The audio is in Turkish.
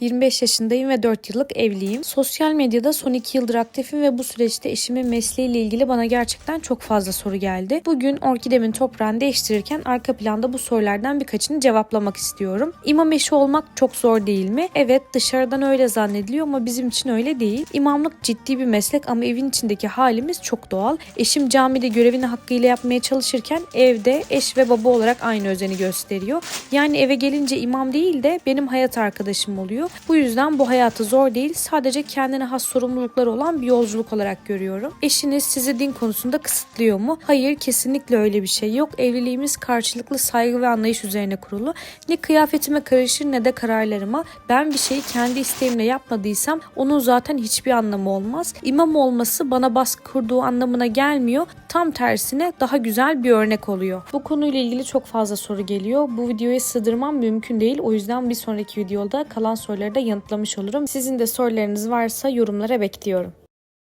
25 yaşındayım ve 4 yıllık evliyim. Sosyal medyada son 2 yıldır aktifim ve bu süreçte eşimin mesleğiyle ilgili bana gerçekten çok fazla soru geldi. Bugün orkidemin toprağını değiştirirken arka planda bu sorulardan birkaçını cevaplamak istiyorum. İmam eşi olmak çok zor değil mi? Evet dışarıdan öyle zannediliyor ama bizim için öyle değil. İmamlık ciddi bir meslek ama evin içindeki halimiz çok doğal. Eşim camide görevini hakkıyla yapmaya çalışırken evde eş ve baba olarak aynı özeni gösteriyor. Yani eve gelince imam değil de benim hayat arkadaşım oluyor. Bu yüzden bu hayatı zor değil sadece kendine has sorumlulukları olan bir yolculuk olarak görüyorum. Eşiniz sizi din konusunda kısıtlıyor mu? Hayır kesinlikle öyle bir şey yok. Evliliğimiz karşılıklı saygı ve anlayış üzerine kurulu. Ne kıyafetime karışır ne de kararlarıma. Ben bir şeyi kendi isteğimle yapmadıysam onun zaten hiçbir anlamı olmaz. İmam olması bana baskı kurduğu anlamına gelmiyor. Tam tersine daha güzel bir örnek oluyor. Bu konuyla ilgili çok fazla soru geliyor. Bu videoya sığdırmam mümkün değil. O yüzden bir sonraki videoda kalan soruları da yanıtlamış olurum. Sizin de sorularınız varsa yorumlara bekliyorum.